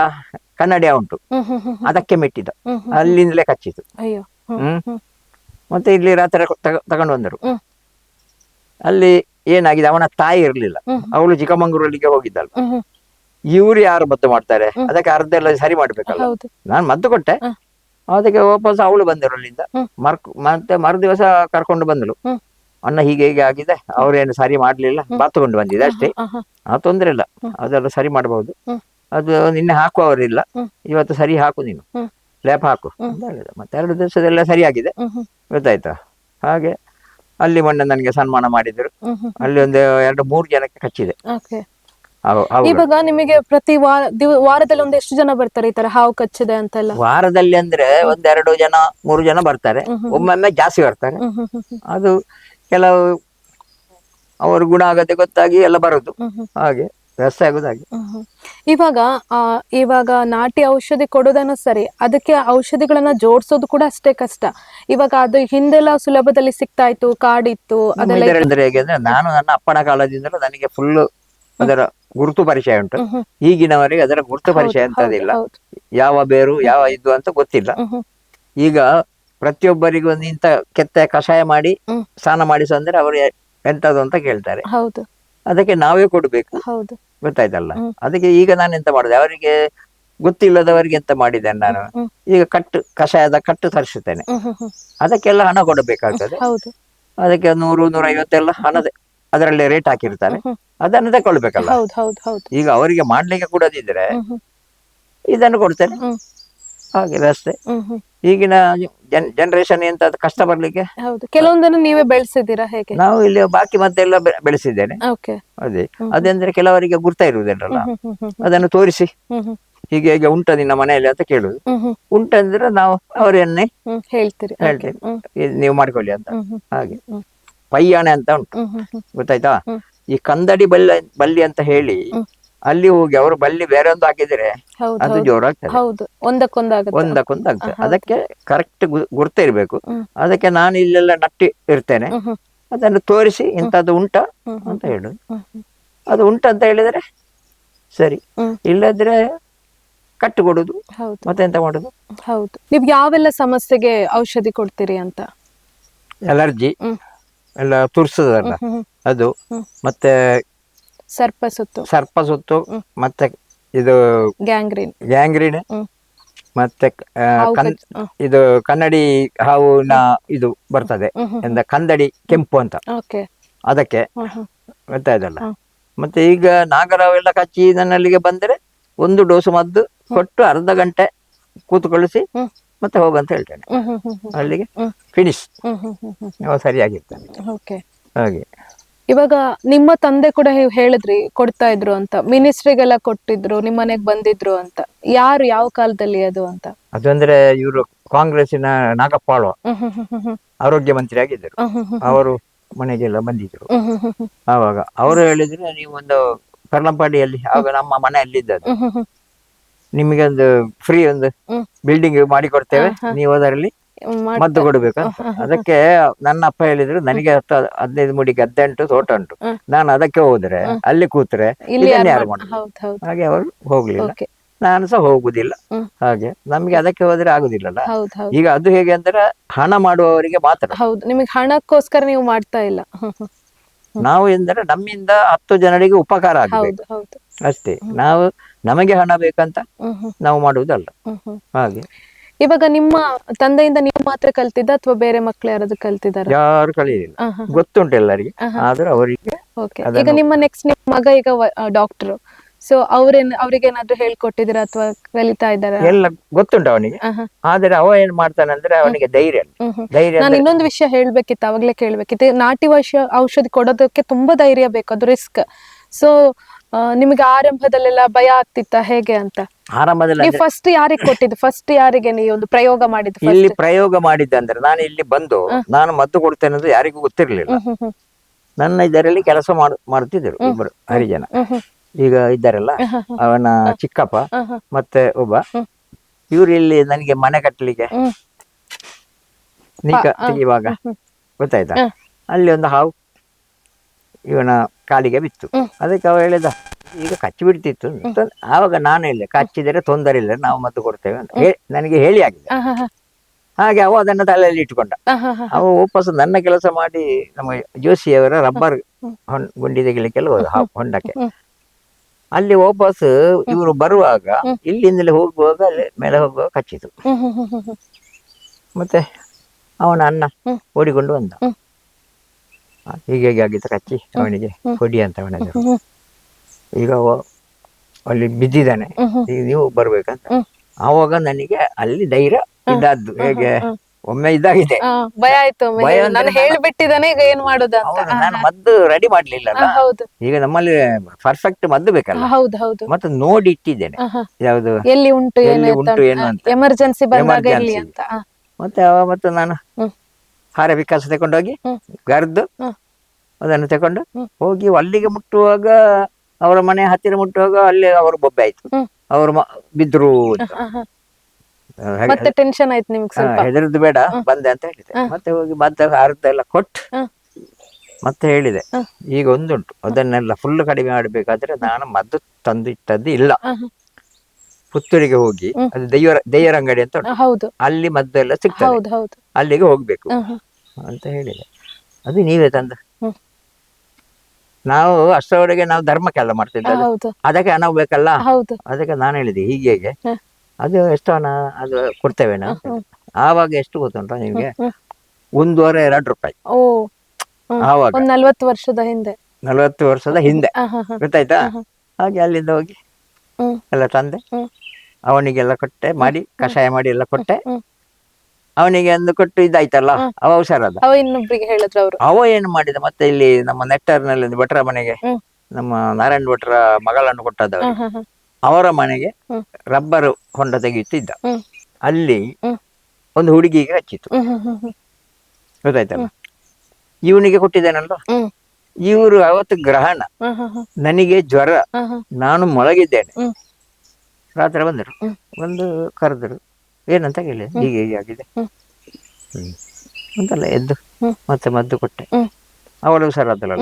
ಕನ್ನಡಿಯ ಉಂಟು. ಅದಕ್ಕೆ ಮೆಟ್ಟಿದ. ಅಲ್ಲಿಂದಲೇ ಕಚ್ಚಿತು. ಹ್ಮ್ ಮತ್ತೆ ಇಲ್ಲಿ ರಾತ್ರಿ ತಗ- ತಗೊಂಡು ಬಂದರು. ಅಲ್ಲಿ ಏನಾಗಿದೆ? ಅವನ ತಾಯಿ ಇರ್ಲಿಲ್ಲ. ಅವಳು ಚಿಕ್ಕಮಂಗ್ಳೂರಲ್ಲಿಗೆ ಹೋಗಿದ್ದಲ್ಲ. ಇವ್ರು ಯಾರು ಮದ್ದು ಮಾಡ್ತಾರೆ? ಅದಕ್ಕೆ ಅರ್ಧ ಎಲ್ಲ ಸರಿ ಮಾಡ್ಬೇಕಲ್ಲ. ನಾನು ಮದ್ದು ಕೊಟ್ಟೆ. ಅದಕ್ಕೆ ವಾಪಸ್ ಅವಳು ಬಂದರು ಅಲ್ಲಿಂದ. ಮರ್ ಮತ್ತೆ ಮರುದಿವಸ ಕರ್ಕೊಂಡು ಬಂದಳು. ಅಣ್ಣ ಹೀಗೆ ಹೀಗೆ ಆಗಿದೆ ಅವ್ರೇನು ಸರಿ ಮಾಡ್ಲಿಲ್ಲ. ಬಾತುಕೊಂಡು ಬಂದಿದೆ ಅಷ್ಟೇ. ಆ ತೊಂದ್ರೆ ಇಲ್ಲ. ಅದೆಲ್ಲ ಸರಿ ಮಾಡಬಹುದು ಅದು ನಿನ್ನೆ ಹಾಕುವವರಿಲ್ಲ ಅವರಿಲ್ಲ ಇವತ್ತು ಸರಿ ಹಾಕು ನೀನು. ಲ್ಯಾಪ್ ಹಾಕು. ಮತ್ತೆ ಎರಡು ದಿವಸದೆಲ್ಲ ಸರಿಯಾಗಿದೆ ಗೊತ್ತಾಯ್ತಾ? ಹಾಗೆ ಅಲ್ಲಿ ಮೊನ್ನೆ ನನಗೆ ಸನ್ಮಾನ ಮಾಡಿದ್ರು. ಅಲ್ಲಿ ಒಂದು ಎರಡು ಮೂರು ಜನಕ್ಕೆ ಕಚ್ಚಿದೆ. ಇವಾಗ ನಿಮಗೆ ಪ್ರತಿ ವಾರ ವಾರದಲ್ಲಿ ಒಂದ್ ಎಷ್ಟು ಜನ ಬರ್ತಾರೆ ಈ ತರ ಹಾವು ಕಚ್ಚಿದೆ ಅಂತೆಲ್ಲ? ವಾರದಲ್ಲಿ ಅಂದ್ರೆ ಒಂದೆರಡು ಜನ ಮೂರು ಜನ ಬರ್ತಾರೆ. ಒಮ್ಮೊಮ್ಮೆ ಜಾಸ್ತಿ ಬರ್ತಾರೆ. ಅದು ಕೆಲವು ಅವರು ಗುಣ ಆಗದೆ ಗೊತ್ತಾಗಿ ಎಲ್ಲ ಬರುದು. ಹಾಗೆ ವ್ಯವಸ್ಥೆ ಆಗುದಾಗಿ. ಇವಾಗ ಇವಾಗ ನಾಟಿ ಔಷಧಿ ಕೊಡೋದನ್ನು ಸರಿ ಅದಕ್ಕೆ ಔಷಧಿಗಳನ್ನ ಜೋಡಿಸೋದು ಕೂಡ ಅಷ್ಟೇ ಕಷ್ಟ. ಇವಾಗ ಅದು ಹಿಂದೆಲ್ಲ ಸುಲಭದಲ್ಲಿ ಸಿಗ್ತಾ ಇತ್ತು ಕಾಡಿತ್ತು ಅದೆಲ್ಲ ಹೇಗೆ ಅಂದ್ರೆ ನಾನು ನನ್ನ ಅಪ್ಪನ ಕಾಲದಿಂದಲೂ ನನಗೆ ಫುಲ್ ಅದರ ಗುರುತು ಪರಿಚಯ ಉಂಟು. ಈಗಿನವರೆಗೆ ಅದರ ಗುರುತು ಪರಿಚಯ ಅಂತ ಅಂತದಿಲ್ಲ ಯಾವ ಬೇರು ಯಾವ ಇದು ಅಂತ ಗೊತ್ತಿಲ್ಲ. ಈಗ ಪ್ರತಿಯೊಬ್ಬರಿಗೂ ಒಂದು ಇಂಥ ಕೆತ್ತ ಕಷಾಯ ಮಾಡಿ. ಸ್ನಾನ ಮಾಡಿಸು ಅಂದ್ರೆ ಅವರು ಎಂತದ್ದು ಎಂತದು ಅಂತ ಕೇಳ್ತಾರೆ. ಹೌದು. ಅದಕ್ಕೆ ನಾವೇ ಕೊಡ್ಬೇಕು. ಹೌದು. ಗೊತ್ತಾಯ್ತಲ್ಲ. ಅದಕ್ಕೆ ಈಗ ನಾನು ಎಂತ ಮಾಡಿದೆ? ಅವರಿಗೆ ಗೊತ್ತಿಲ್ಲದವರಿಗೆ ಎಂತ ಮಾಡಿದ್ದೇನೆ ನಾನು? ಈಗ ಕಟ್ಟು ಕಷಾಯದ ಕಟ್ಟು ತರಿಸುತ್ತೇನೆ. ಅದಕ್ಕೆಲ್ಲ ಹಣ ಕೊಡಬೇಕಾಗ್ತದೆ. ಅದಕ್ಕೆ ನೂರು ನೂರ ಐವತ್ತೆಲ್ಲ ಹಣದ. ಅದರಲ್ಲಿ ರೇಟ್ ಹಾಕಿರ್ತಾರೆ. ಅದನ್ನು ತಗೊಳ್ಬೇಕಲ್ಲ ಹೌದು ಹೌದು ಹೌದು. ಈಗ ಅವರಿಗೆ ಮಾಡ್ಲಿಕ್ಕೆ ಕೊಡದಿದ್ರೆ. ಇದನ್ನು ಕೊಡ್ತೇನೆ. ಹಾಗೆ ಹ್ಮ್. ಈಗಿನ ಜನ್ ಜನರೇಷನ್ ಎಂತ ಕಷ್ಟ ಬರ್ಲಿಕ್ಕೆ? ಹೌದು. ಕೆಲವೊಂದನ್ನು ನೀವೇ ಬೆಳೆಸಿದ್ದೀರಾ ಹೇಗೆ? ನಾವು ಇಲ್ಲಿ ಬಾಕಿ ಮತ್ತೆ ಬೆ- ಬೆಳೆಸಿದ್ದೇನೆ. ಅದೇ. ಅದೆಂದ್ರೆ ಕೆಲವರಿಗೆ ಗುರ್ತ ಇರುವುದಿಲ್ಲ ಅದನ್ನು ತೋರಿಸಿ. ಹೀಗೆ ಹೇಗೆ ಉಂಟ ನಿನ್ನ ಮನೆಯಲ್ಲಿ ಅಂತ ಕೇಳುದು ಉಂಟಂದ್ರೆ ನಾವು ಅವರನ್ನೇ ಹೇಳ್ತೀರಿ. ಹೇಳ್ತೀರಿ ನೀವು ಮಾಡ್ಕೊಳ್ಳಿ ಅಂತ. ಹಾಗೆ. ಪಯ್ಯಾಣೆ ಅಂತ ಉಂಟು. ಗೊತ್ತಾಯ್ತಾ? ಈ ಕಂದಡಿ ಬಲ್ಲಿ ಬಲ್ಲಿ ಅಂತ ಹೇಳಿ ಅಲ್ಲಿ ಹೋಗಿ ಅವರು ಬಲ್ಲಿ ಬೇರೆ ಒಂದು ಹಾಕಿದ್ರೆ ಅದು ಜೋರಾಗ್ತದೆ. ಹೌದು ಒಂದಕ್ಕೊಂದಾಗುತ್ತೆ ಒಂದಕ್ಕೊಂದು ಆಗ್ತದೆ ಅದಕ್ಕೆ ಕರೆಕ್ಟ್ ಗುರ್ತ ಇರ್ಬೇಕು. ಅದಕ್ಕೆ ನಾನು ಇಲ್ಲೆಲ್ಲ ನಟ್ಟಿ ಇರ್ತೇನೆ. ಅದನ್ನು ತೋರಿಸಿ ಇಂಥದ್ದು ಉಂಟ ಅಂತ ಹೇಳುದು. ಹ್ಮ್ ಅದು ಉಂಟ ಅಂತ ಹೇಳಿದ್ರೆ ಸರಿ. ಇಲ್ಲದ್ರೆ ಕಟ್ಟು ಕೊಡುದು ಹೌದು. ಮತ್ತೆ ಎಂತ ಮಾಡುದು? ಹೌದು. ನೀವು ಯಾವೆಲ್ಲ ಸಮಸ್ಯೆಗೆ ಔಷಧಿ ಕೊಡ್ತೀರಿ ಅಂತ? ಅಲರ್ಜಿ. ಎಲ್ಲ ತುರ್ಸದಲ್ಲ. ಅದು. ಮತ್ತೆ ಸರ್ಪ ಸುತ್ತು. ಸರ್ಪ ಸುತ್ತು ಮತ್ತೆ ಇದು ಗ್ಯಾಂಗ್ರೀನ್. ಗ್ಯಾಂಗ್ರೀನ್ ಮತ್ತೆ. ಇದು ಕನ್ನಡಿ ಹಾವುನ ಇದು ಬರ್ತದೆ. ಎಂದ ಕಂದಡಿ ಕೆಂಪು ಅಂತ. ಅದಕ್ಕೆ ಗೊತ್ತಾಯ್ತಲ್ಲ ಮತ್ತೆ ಈಗ ನಾಗರಾವೆಲ್ಲ ಕಚ್ಚಿ ನನ್ನಲ್ಲಿಗೆ ಬಂದ್ರೆ ಒಂದು ಡೋಸು ಮದ್ದು ಕೊಟ್ಟು ಅರ್ಧ ಗಂಟೆ ಕೂತ್ಕೊಳಿಸಿ ಹ್ಮ್. ಹೋಗು ಹೋಗಂತ ಹೇಳ್ತೇನೆ ಅಲ್ಲಿಗೆ. ಫಿನಿಶ್ ಸರಿಯಾಗಿರ್ತಾನೆ ಹಾಗೆ ಇವಾಗ ನಿಮ್ಮ ತಂದೆ ಕೂಡ ಹೇಳಿದ್ರಿ ಕೊಡ್ತಾ ಇದ್ರು ಅಂತ ಮಿನಿಸ್ಟ್ರಿಗೆಲ್ಲ ಕೊಟ್ಟಿದ್ರು ನಿಮ್ಮ ಮನೆಗೆ ಬಂದಿದ್ರು ಅಂತ ಯಾರು ಯಾವ ಕಾಲದಲ್ಲಿ ಅದು ಅಂತ ಅದಂದ್ರೆ ಇವರು ಕಾಂಗ್ರೆಸ್ಸಿನ ನಾಗಪ್ಪಾಳು ಆರೋಗ್ಯ ಮಂತ್ರಿ ಆಗಿದ್ದರು ಅವರು ಮನೆಗೆಲ್ಲ ಬಂದಿದ್ರು ಆವಾಗ ಅವರು ಹೇಳಿದ್ರೆ ನೀವು ಒಂದು ಕರ್ಲಂಪಾಡಿಯಲ್ಲಿ ಆಗ ನಮ್ಮ ಮನೆಯಲ್ಲಿದ್ದದ್ದು ನಿಮಗೆ ಒಂದು ಫ್ರೀ ಒಂದು ಬಿಲ್ಡಿಂಗ್ ಮಾಡಿ ಕೊಡ್ತೇವೆ. ನೀವು ಅದರಲ್ಲಿ ಮದ್ದು ಕೊಡ್ಬೇಕು. ಅದಕ್ಕೆ ನನ್ನ ಅಪ್ಪ ಹೇಳಿದ್ರು ನನಗೆ ಹತ್ತು ಹದಿನೈದು ಮುಡಿ ಗದ್ದೆ ಉಂಟು ತೋಟ ಉಂಟು. ನಾನು ಅದಕ್ಕೆ ಹೋದ್ರೆ ಅಲ್ಲಿ ಕೂತ್ರೆ ಇದನ್ನ ಯಾರು ಹಾಗೆ ಅವರು ಹೋಗ್ಲಿಲ್ಲ. ನಾನು ಸಹ ಹೋಗುದಿಲ್ಲ. ಹಾಗೆ ನಮ್ಗೆ ಅದಕ್ಕೆ ಹೋದ್ರೆ ಆಗುದಿಲ್ಲಲ್ಲ. ಈಗ ಅದು ಹೇಗೆ ಅಂದ್ರೆ ಹಣ ಮಾಡುವವರಿಗೆ ಮಾತ್ರ. ಹೌದು ನಿಮಗೆ ಹಣಕ್ಕೋಸ್ಕರ ನೀವು ಮಾಡ್ತಾ ಇಲ್ಲ. ನಾವು ಎಂದ್ರೆ ನಮ್ಮಿಂದ ಹತ್ತು ಜನರಿಗೆ ಉಪಕಾರ ಆಗಬೇಕು. ಹೌದು ಅಷ್ಟೇ. ನಾವು ನಮಗೆ ಹಣ ಬೇಕಂತ ನಾವು ಮಾಡುವುದಲ್ಲ. ಹಾಗೆ. ಇವಾಗ ನಿಮ್ಮ ತಂದೆಯಿಂದ ನೀವು ಮಾತ್ರ ಕಲ್ತಿದ್ದ ಅಥವಾ ಬೇರೆ ಮಕ್ಳು ಯಾರಾದ್ರು ಕಲ್ತಿದ್ದಾರೆ? ಯಾರು ಕಲಿಯಲಿಲ್ಲ. ಗೊತ್ತುಂಟು ಎಲ್ಲರಿಗೆ. ಆದ್ರೆ ಅವರಿಗೆ ಈಗ ನಿಮ್ಮ ನೆಕ್ಸ್ಟ್ ನಿಮ್ಮ ಮಗ ಈಗ ಡಾಕ್ಟರ್ ಸೊ ಅವ್ರೇನ್ ಅವ್ರಿಗೇನಾದ್ರೂ ಹೇಳ್ಕೊಟ್ಟಿದ್ದೀರಾ ಅಥವಾ ಕಲಿತಾ ಇದ್ದಾರೆ? ಎಲ್ಲ ಗೊತ್ತುಂಟು ಅವನಿಗೆ. ಆದ್ರೆ ಅವ ಏನ್ ಮಾಡ್ತಾನೆ ಅಂದ್ರೆ ಅವನಿಗೆ ಧೈರ್ಯ. ಧೈರ್ಯ ನಾನು ಇನ್ನೊಂದು ವಿಷಯ ಹೇಳ್ಬೇಕಿತ್ತು ಅವಾಗ್ಲೇ ಕೇಳ್ಬೇಕಿತ್ತು. ನಾಟಿ ಔಷ ಔಷಧಿ ಕೊಡೋದಕ್ಕೆ ತುಂಬಾ ಧೈರ್ಯ ಬೇಕು ಅದು ರಿಸ್ಕ್ ಸೊ ನಿಮಗೆ ಆರಂಭದಲ್ಲೆಲ್ಲ ಭಯ ಆಗ್ತಿತ್ತ ಹೇಗೆ ಅಂತ? ಆರಂಭದಲ್ಲಿ ನೀವು ಅಂದ್ರೆ ಫಸ್ಟ್ ಯಾರಿಗೆ ಕೊಟ್ಟಿದ್ದು? ಫಸ್ಟ್ ಯಾರಿಗೆ ನೀವು ಒಂದು ಪ್ರಯೋಗ ಮಾಡಿದ್ದು ಇಲ್ಲಿ ಪ್ರಯೋಗ ಮಾಡಿದ್ದೆ ಅಂದ್ರೆ ನಾನು ಇಲ್ಲಿ ಬಂದು ನಾನು ಮದ್ದು ಕೊಡ್ತೇನೆ ಅಂತ ಯಾರಿಗೂ ಗೊತ್ತಿರ್ಲಿಲ್ಲ. ಹ್ಮ್ ಹ್ಮ್ ಹ್ಮ್. ನನ್ನ ಇದರಲ್ಲಿ ಕೆಲಸ ಮಾಡು ಮಾಡ್ತಿದ್ರು ಇಬ್ಬರು ಹರಿಜನ. ಈಗ ಇದ್ದಾರಲ್ಲ ಅವನ ಚಿಕ್ಕಪ್ಪ ಮತ್ತೆ ಒಬ್ಬ. ಇವ್ರು ಇಲ್ಲಿ ನನಗೆ ಮನೆ ಕಟ್ಟಲಿಕ್ಕೆ ಹ್ಮ್. ನೀಕ ತೆಗಿಯುವಾಗ ಗೊತ್ತಾಯ್ತಾ? ಅಲ್ಲಿ ಒಂದು ಹಾವು ಇವನ ಕಾಲಿಗೆ ಬಿತ್ತು. ಅದಕ್ಕೆ ಅವ ಹೇಳಿದ ಈಗ ಕಚ್ಚಿ ಬಿಡ್ತಿತ್ತು. ಆವಾಗ ನಾನು ಹೇಳಿದೆ ಕಚ್ಚಿದರೆ ತೊಂದರೆ ಇಲ್ಲ ನಾವು ಮದ್ದು ಕೊಡ್ತೇವೆ. ಅಂತ ನನಗೆ ಹೇಳಿ ಆಗಿದೆ. ಹಾಗೆ ಅವ ಅದನ್ನ ತಲೆಯಲ್ಲಿ ಹಾ. ಅವ ವಾಪಸ್ ನನ್ನ ಕೆಲಸ ಮಾಡಿ ನಮ್ಮ ಜೋಶಿಯವರ ರಬ್ಬರ್ ಗುಂಡಿ ತೆಗಿಲಿಕ್ಕೆಲ್ಲ ಹೋದ ಹೊಂಡಕ್ಕೆ. ಅಲ್ಲಿ ವಾಪಸ್ ಇವರು ಬರುವಾಗ. ಇಲ್ಲಿಂದಲೇ ಹೋಗುವಾಗ ಅಲ್ಲಿ ಮೇಲೆ ಹೋಗುವಾಗ ಕಚ್ಚಿತು. ಮತ್ತೆ ಅವನ ಅಣ್ಣ. ಓಡಿಕೊಂಡು ಬಂದ. ಹೀಗೆ ಹೇಗೆ ಆಗಿತ್ತು ಕಚ್ಚಿ ಅವನಿಗೆ. ಕೊಡಿ ಅಂತ ಅವನ ಹೆಸರು. ಹ್ಮ್ ಹ್ಮ್. ಈಗ ಅಲ್ಲಿ ಬಿದ್ದಿದ್ದಾನೆ. ಈಗ ನೀವು ಬರ್ಬೇಕಂತ. ಆವಾಗ ನನಗೆ ಅಲ್ಲಿ ಧೈರ್ಯ ಇದ್ದಾದ್ದು. ಹೇಗೆ? ಒಮ್ಮೆ ಇದಾಗಿದೆ ಭಯ ಆಯ್ತು ನಾನು ಹೇಳ್ಬಿಟ್ಟಿದ್ದಾನೆ ಈಗ ಏನ್ ಮಾಡುದು ಅಂತ ನಾನು ಮದ್ದು ರೆಡಿ ಮಾಡ್ಲಿಲ್ಲ ಹೌದು. ಈಗ ನಮ್ಮಲ್ಲಿ ಪರ್ಫೆಕ್ಟ್ ಮದ್ದು ಬೇಕಲ್ಲ. ಹೌದು ಹೌದು. ಮತ್ತೆ ನೋಡಿ ಇಟ್ಟಿದ್ದೇನೆ. ಯಾವುದು? ಎಲ್ಲಿ ಉಂಟು ಎಲ್ಲಿ ಏನು ಉಂಟು ಏನು ಅಂತ. ಎಮರ್ಜೆನ್ಸಿ ಬಂದಾಗ ಎಲ್ಲಿ ಅಂತ. ಮತ್ತೆ ಮತ್ತು ನಾನು. ಹಾರ ವಿಕಾಸ ತಗೊಂಡೋಗಿ. ಗರ್ದು. ಅದನ್ನು ತಗೊಂಡು ಹೋಗಿ ಅಲ್ಲಿಗೆ ಮುಟ್ಟುವಾಗ ಅವರ ಮನೆ ಹತ್ತಿರ ಮುಟ್ಟುವಾಗ ಅಲ್ಲಿ ಅವರು ಬೊಬ್ಬೆ ಆಯ್ತು. ಅವರು ಬಿದ್ರು ಮತ್ತೆ ಟೆನ್ಷನ್ ಆಯ್ತು ನಿಮ್ಗೆ ಸ್ವಲ್ಪ. ಹೆದರದ್ದು ಬೇಡ ಬಂದೆ ಅಂತ ಹೇಳಿದೆ. ಮತ್ತೆ ಹೋಗಿ ಮತ್ತೆ ಅರ್ಧ ಎಲ್ಲ ಕೊಟ್ಟು ಮತ್ತೆ ಹೇಳಿದೆ. ಈಗ ಒಂದುಂಟು. ಅದನ್ನೆಲ್ಲ ಫುಲ್ ಕಡಿಮೆ ಮಾಡಬೇಕಾದ್ರೆ ನಾನು ಮದ್ದು ತಂದು ಇಟ್ಟದ್ದು ಇಲ್ಲ. ಪುತ್ತೂರಿಗೆ ಹೋಗಿ ದೈವರ ಅದು ದೈವರ ಅಂಗಡಿ ಅಂತ ಉಂಟು. ಹೌದು. ಅಲ್ಲಿ ಮದ್ದೆಲ್ಲ ಸಿಗ್ತದೆ. ಹೌದು ಹೌದು. ಅಲ್ಲಿಗೆ ಹೋಗ್ಬೇಕು. ಅಂತ ಹೇಳಿದೆ. ಅದು ನೀವೇ ತಂದ. ಹ್ಮ್. ನಾವು ಅಷ್ಟರವರೆಗೆ ನಾವು ಧರ್ಮಕ್ಕೆಲ್ಲ ಮಾಡ್ತಿದ್ದದ್ದು. ಹೌದು. ಅದಕ್ಕೆ ಹಣ ಬೇಕಲ್ಲ? ಹೌದು. ಅದಕ್ಕೆ ನಾನು ಹೇಳಿದೆ ಹೀಗೆ ಹೇಗೆ. ಹ. ಅದು ಎಷ್ಟು ಹಣ ಅದು ಕೊಡ್ತೇವೆ ನಾವು ಆವಾಗ ಎಷ್ಟು ಗೊತ್ತುಂಟ ನಿಮ್ಗೆ? ಹ್ಮ್. ಒಂದೂವರೆ ಎರಡು ರೂಪಾಯಿ. ಓ ಹ್ಮ್. ಆವಾಗ. ಒಂದ್ ನಲ್ವತ್ತು ವರ್ಷದ ಹಿಂದೆ. ನಲವತ್ತು ವರ್ಷದ ಹಿಂದೆ. ಗೊತ್ತಾಯ್ತಾ. ಹಾಗೆ ಅಲ್ಲಿಂದ ಹೋಗಿ. ಎಲ್ಲ ತಂದೆ. ಅವನಿಗೆಲ್ಲ ಕೊಟ್ಟೆ ಮಾಡಿ ಕಷಾಯ ಮಾಡಿ ಎಲ್ಲ ಕೊಟ್ಟೆ. ಅವನಿಗೆ ಒಂದು ಕೊಟ್ಟು ಇದಾಯ್ತಲ್ಲ. ಅವ ಹುಷಾರಾದ ಅವ ಇನ್ನೊಬ್ರಿಗೆ ಹೇಳಿದ್ರು ಅವರು. ಅವ ಏನು ಮಾಡಿದ? ಮತ್ತೆ ಇಲ್ಲಿ ನಮ್ಮ ನೆಟ್ಟರ್ನಲ್ಲಿ ಒಂದು ಭಟ್ರ ಮನೆಗೆ ನಮ್ಮ ನಾರಾಯಣ ಭಟ್ರ ಮಗಳನ್ನು ಕೊಟ್ಟದ. ಅವರ ಮನೆಗೆ ರಬ್ಬರ್ ಹೊಂಡ ತೆಗೆಯುತ್ತಿದ್ದ. ಅಲ್ಲಿ ಒಂದು ಹುಡುಗಿಗೆ ಹಚ್ಚಿತ್ತು. ಗೊತ್ತಾಯ್ತಲ್ಲ? ಇವನಿಗೆ ಕೊಟ್ಟಿದ್ದೇನಲ್ವ. ಇವರು ಅವತ್ತು ಗ್ರಹಣ. ನನಗೆ ಜ್ವರ. ನಾನು ಮೊಳಗಿದ್ದೇನೆ. ರಾತ್ರಿ ಬಂದರು. ಒಂದು ಕರೆದರು. ಏನಂತ ಕೇಳಿ ಹೀಗೆ ಹೀಗೆ ಆಗಿದೆ. ಅಂತಲ್ಲ ಎದ್ದು ಮತ್ತೆ ಮದ್ದು ಕೊಟ್ಟೆ. ಅವಳು ಹುಷಾರಾದಲ್ಲ.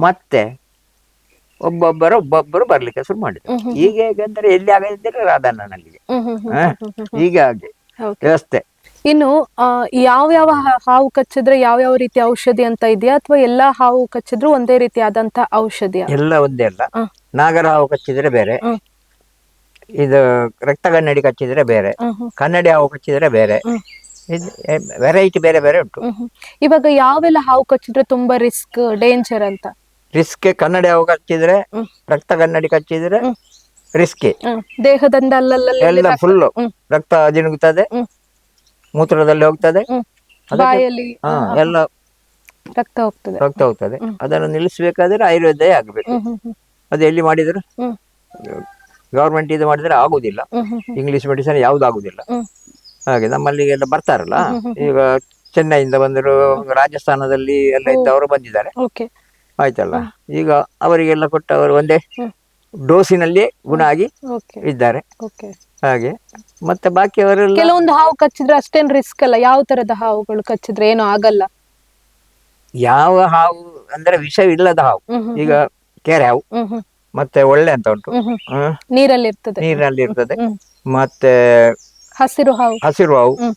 ಮತ್ತೆ ಒಬ್ಬೊಬ್ಬರು ಒಬ್ಬೊಬ್ಬರು ಬರ್ಲಿಕ್ಕೆ ಶುರು ಮಾಡಿದ್ರು. ಈಗ. ಹೀಗೆ ಹೇಗೆ ಅಂದ್ರೆ ಎಲ್ಲಿ ಆಗದಿದ್ದರೆ ಹ್ಮ್. ಹೀಗೆ ಹಾಗೆ ವ್ಯವಸ್ಥೆ. ಇನ್ನು ಯಾವ ಯಾವ ಹಾವು ಕಚ್ಚಿದ್ರೆ ಯಾವ ಯಾವ ರೀತಿ ಔಷಧಿ ಅಂತ ಇದೆಯಾ? ಅಥವಾ ಎಲ್ಲಾ ಹಾವು ಕಚ್ಚಿದ್ರು ಒಂದೇ ರೀತಿಯಾದಂತ ಔಷಧಿ ಎಲ್ಲ ಒಂದೇ ಅಲ್ಲ. ನಾಗರ ಹಾವು ಕಚ್ಚಿದ್ರೆ ಬೇರೆ. ಇದು ರಕ್ತ ಕನ್ನಡಿ ಕಚ್ಚಿದ್ರೆ ಬೇರೆ. ಕನ್ನಡಿ ಹಾವು ಕಚ್ಚಿದ್ರೆ ಬೇರೆ. ವೆರೈಟಿ ಬೇರೆ ಬೇರೆ ಉಂಟು. ಇವಾಗ ಯಾವೆಲ್ಲ ಹಾವು ಕಚ್ಚಿದ್ರೆ ತುಂಬಾ ರಿಸ್ಕ್ ಡೇಂಜರ್ ಅಂತ? ರಿಸ್ಕ್ ಕನ್ನಡಿ ಹಾವು ಕಚ್ಚಿದ್ರೆ ರಕ್ತ ಕನ್ನಡಿ ಕಚ್ಚಿದ್ರೆ ರಿಸ್ಕ್. ದೇಹದಿಂದ ಅಲ್ಲಲ್ಲ ಎಲ್ಲ ಫುಲ್ ರಕ್ತ ಜಿನುಗುತ್ತದೆ. ಹ್ಮ್. ಮೂತ್ರದಲ್ಲಿ ಹೋಗ್ತದೆ. ಅದಕ್ಕೆ ಬಾಯಲ್ಲಿ ಹಾ ಎಲ್ಲ ರಕ್ತ ಹೋಗ್ತದೆ. ರಕ್ತ ಹೋಗ್ತದೆ. ಅದನ್ನು ನಿಲ್ಲಿಸಬೇಕಾದ್ರೆ ಆಯುರ್ವೇದ ಆಗಬೇಕು. ಹ್ಮ್ ಹ್ಮ್ ಹ್ಮ್. ಅದು ಎಲ್ಲಿ ಮಾಡಿದ್ರು? ಹ್ಮ್. ಗವರ್ಮೆಂಟ್ ಇದು ಮಾಡಿದ್ರೆ ಆಗುದಿಲ್ಲ. ಹ್ಮ್ ಹ್ಮ್ ಹ್ಮ್. ಇಂಗ್ಲಿಷ್ ಮೆಡಿಸನ್ ಯಾವ್ದು ಆಗುದಿಲ್ಲ. ಹ್ಮ್. ಹಾಗೆ ನಮ್ಮಲ್ಲಿ ಎಲ್ಲ ಬರ್ತಾರಲ್ಲ. ಈಗ ಚೆನ್ನೈಯಿಂದ ಬಂದರು ರಾಜಸ್ಥಾನದಲ್ಲಿ ಎಲ್ಲ. ಇದ್ದವರು ಬಂದಿದ್ದಾರೆ. ಓಕೆ. ಆಯ್ತಲ್ಲ? ಈಗ ಅವರಿಗೆಲ್ಲ ಕೊಟ್ಟವರು ಒಂದೇ ಡೋಸಿನಲ್ಲಿ ಗುಣ ಆಗಿ ಓಕೆ. ಇದ್ದಾರೆ. ಓಕೆ. ಹಾಗೆ. ಮತ್ತೆ ಬಾಕಿಯವರೆಲ್ಲ ಕೆಲವೊಂದು ಹಾವು ಕಚ್ಚಿದ್ರೆ ಅಷ್ಟೇನ್ ರಿಸ್ಕ್ ಅಲ್ಲ. ಯಾವ ತರದ ಹಾವುಗಳು ಕಚ್ಚಿದ್ರೆ ಏನು ಆಗಲ್ಲ. ಯಾವ ಹಾವು ಅಂದ್ರೆ ವಿಷವಿಲ್ಲದ ಹಾವು. ಹ್ಮ್ ಹ್ಮ್ ಈಗ ಕೆರೆ ಹಾವು. ಹ್ಮ್ ಹ್ಮ್. ಮತ್ತೆ ಒಳ್ಳೆ ಅಂತ ಉಂಟು. ಹ್ಮ್ ಹ್ಮ್. ಹ್ಮ್. ನೀರಲ್ಲಿ ಇರ್ತದೆ. ನೀರಲ್ಲಿ ಇರ್ತದೆ. ಹ್ಮ್ ಮತ್ತೆ ಹಸಿರು ಹಾವು. ಹಸಿರು ಹಾವು. ಹ್ಮ್.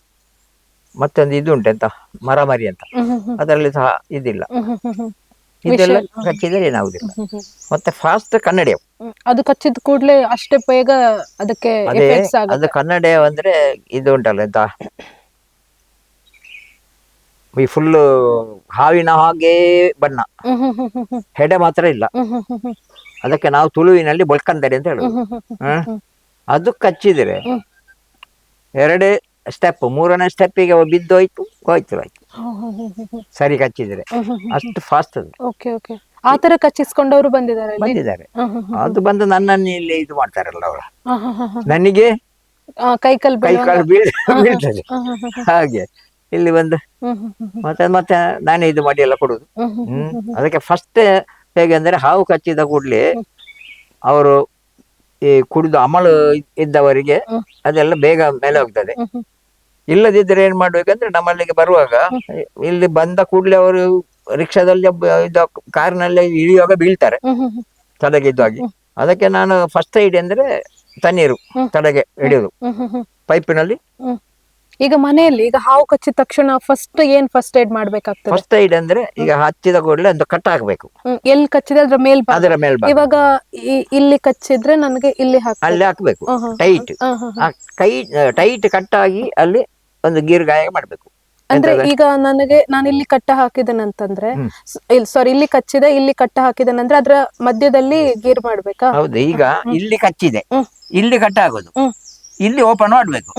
ಮತ್ತೊಂದು ಇದು ಉಂಟು ಎಂತ? ಮರಮರಿ ಅಂತ. ಹ್ಮ್ ಹ್ಮ್ ಹ್ಮ್. ಅದರಲ್ಲಿ ಸಹ ಇದಿಲ್ಲ. ಹ್ಮ್ ಹ್ಮ್ ಹ್ಮ್ ಹ್ಮ್. ಇದೆಲ್ಲ ಕಚ್ಚಿದ್ರೆ ಏನಾಗುದಿಲ್ಲ. ಹ್ಮ್ ಹ್ಮ್ ಮತ್ತೆ ಫಾಸ್ಟ್ ಕನ್ನಡಿ ಹಾವು. ಅದು ಕಚ್ಚಿದ ಕೂಡಲೇ ಅಷ್ಟೇ ಬೇಗ ಅದಕ್ಕೆ ಅದೇ ಎಫೆಕ್ಟ್ಸ್ ಅದು ಆಗುತ್ತೆ ಕನ್ನಡ ಅಂದ್ರೆ ಇದು ಉಂಟಲ್ಲ ಎಂತ ಈ ಫುಲ್ ಹಾವಿನ ಹಾಗೆ ಬಣ್ಣ ಹ್ಮ್ ಹ್ಮ್ ಹ್ಮ್ ಹ್ಮ್ ಹ್ಮ್ ಹೆಡೆ ಮಾತ್ರ ಇಲ್ಲ ಹ್ಮ್ ಹ್ಮ್ ಹ್ಮ್ ಹ್ಮ್ ಅದಕ್ಕೆ ನಾವು ತುಳುವಿನಲ್ಲಿ ಬೊಳ್ಕಂದರೆ ಅಂತ ಹೇಳುದು ಹ್ಮ್ ಹ್ಮ್ ಹ್ಮ್ ಹ್ಮ್? ಹ್ಮ್ ಅದು ಕಚ್ಚಿದ್ರೆ ಹ್ಮ್. ಎರಡೇ ಸ್ಟೆಪ್ ಮೂರನೇ ಸ್ಟೆಪ್ಪಿಗೆ ಬಿದ್ದು ಹೋಯ್ತು ಆಯ್ತು ಹ್ಮ್ ಹ್ಮ್ ಹ್ಮ್ ಹ್ಮ್ ಹ್ಮ್. ಸರಿ ಕಚ್ಚಿದ್ರೆ ಹ್ಮ್ ಹ್ಮ್ ಹ್ಮ್. ಅಷ್ಟು ಫಾಸ್ಟ್ ಅದು ಓಕೆ ಓಕೆ ಆ ತರ ಕಚ್ಚಿಸ್ಕೊಂಡವರು ಬಂದಿದ್ದಾರೆ ಬಂದಿದ್ದಾರೆ. ಅದು ಬಂದು ನನ್ನನ್ನು ಇಲ್ಲಿ ಇದು ಮಾಡ್ತಾರಲ್ಲ ಹ್ಮ್. ನನಗೆ ಕೈಕಲ್ ಕೈಕಾಲು ಬೀಳ್ತದೆ. ಹಾಗೆ. ಇಲ್ಲಿ ಬಂದು. ಮತ್ತೆ ಮತ್ತೆ ನಾನೇ ಇದು ಮಾಡಿ ಎಲ್ಲ ಕೊಡುದು. ಹ್ಮ್. ಅದಕ್ಕೆ ಫಸ್ಟ್ ಹೇಗೆ ಅಂದ್ರೆ ಹಾವು ಕಚ್ಚಿದ ಕೂಡ್ಲಿ ಅವರು ಈ ಕುಡಿದು ಅಮಲು ಇದ್ದವರಿಗೆ ಅದೆಲ್ಲ ಬೇಗ ಮೇಲೆ ಹೋಗ್ತದೆ ಇಲ್ಲದಿದ್ರೆ ಏನ್ ಮಾಡ್ಬೇಕಂದ್ರೆ ನಮ್ಮಲ್ಲಿಗೆ ಬರುವಾಗ ಇಲ್ಲಿ ಬಂದ ಕೂಡ್ಲೆ ಅವರು ರಿಕ್ಷಾದಲ್ಲಿ ಇದು ಕಾರ್ನಲ್ಲಿ ಇಳಿಯುವಾಗ ಬೀಳ್ತಾರೆ. ತಡೆಗೆ. ತಲೆಗೆ ಇದ್ದಾಗಿ ಅದಕ್ಕೆ ನಾನು ಫಸ್ಟ್ ಏಡ್ ಅಂದ್ರೆ ತಣ್ಣೀರು ತಡೆಗೆ ತಲೆಗೆ ಹಿಡಿಯುದು. ಪೈಪಿನಲ್ಲಿ. ಈಗ ಮನೆಯಲ್ಲಿ ಈಗ ಹಾವು ಕಚ್ಚಿದ ತಕ್ಷಣ ಫಸ್ಟ್ ಏನ್ ಫಸ್ಟ್ ಏಡ್ ಮಾಡ್ಬೇಕಾಗ್ತದೆ? ಫಸ್ಟ್ ಏಡ್ ಅಂದ್ರೆ ಈಗ ಹಚ್ಚಿದ ಕೂಡಲೇ ಒಂದು ಕಟ್ ಹಾಕ್ಬೇಕು. ಹ್ಮ್. ಎಲ್ಲಿ ಕಚ್ಚಿದ್ರೆ ಅದ್ರ ಮೇಲ್ ಅದರ ಮೇಲ್ಭಾಗ ಇವಾಗ ಇಲ್ಲಿ ಕಚ್ಚಿದ್ರೆ ನನಗೆ ಇಲ್ಲಿ ಅಲ್ಲಿ ಹಾಕ್ಬೇಕು. ಟೈಟ್. ಕೈ ಟೈಟ್ ಕಟ್ ಆಗಿ ಅಲ್ಲಿ ಒಂದು ಗೀರ್ ಗಾಯ ಮಾಡ್ಬೇಕು. ಅಂದ್ರೆ ಈಗ ನನಗೆ ನಾನು ಇಲ್ಲಿ ಕಟ್ಟ ಹಾಕಿದೆನಂತಂದ್ರೆ. ಸಾರಿ ಇಲ್ಲಿ ಕಚ್ಚಿದೆ ಇಲ್ಲಿ ಕಟ್ಟ ಹಾಕಿದೆನಂದ್ರೆ ಅದ್ರ ಮಧ್ಯದಲ್ಲಿ ಗೀರ್ ಮಾಡ್ಬೇಕಾ? ಹೌದು ಈಗ ಇಲ್ಲಿ ಕಚ್ಚಿದೆ. ಇಲ್ಲಿ ಕಟ್ಟ ಆಗೋದು. ಇಲ್ಲಿ ಓಪನ್ ಮಾಡ್ಬೇಕು.